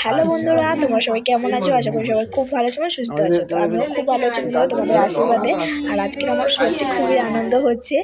Hello বন্ধুরা তোমরা সবাই কেমন আছো? আশা করি সবাই খুব ভালো আছো এবং সুস্থ আছো। তো আমিও খুব ভালো আছি বন্ধুরা তোমাদের আশীর্বাদে। আর আজকে আমার সত্যি খুবই আনন্দ হচ্ছে।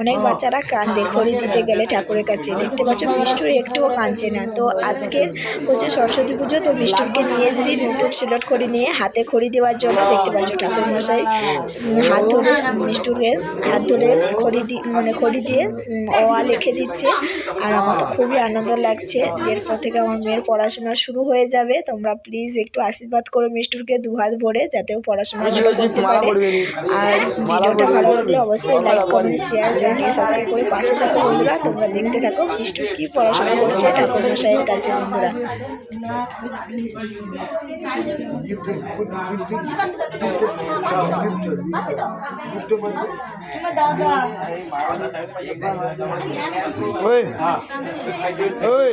অনেক বাচ্চারা কান্দে খড়ি দিতে গেলে ঠাকুরের কাছে। দেখতে পাচ্ছ মিষ্টুর একটুও কাঁদছে না। তো আজকের হচ্ছে সরস্বতী পুজো তো মিষ্টুরকে নিয়ে এসেছি। নতুন সিলট খড়ি নিয়ে হাতে খড়ি দেওয়ার জন্য। দেখতে পাচ্ছ ঠাকুর মশাই হাত ধরে মিষ্টুরের হাত ধরে খড়ি দি মানে খড়ি দিয়ে অ লিখে দিচ্ছে। আর আমার তো খুবই আনন্দ লাগছে। এরপর থেকে আমার মেয়ের পড়াশোনা শুরু হয়ে যাবে তোমরা প্লিজ একটু আশীর্বাদ করো মিষ্টুরকে দু হাত ভরে যাতে ও পড়াশোনা ভালো করতে পারে। আর ভিডিওটা ভালো লাগলে অবশ্যই লাইক কমেন্ট শেয়ার চ্যানেলকে সাবস্ক্রাইব করে পাশে থাকো বন্ধুরা। তোমরা দেখতে থাকো মিষ্টু কি পড়াশোনা করছে ঠাকুর মশাইয়ের কাছে বন্ধুরা। ওই ওই।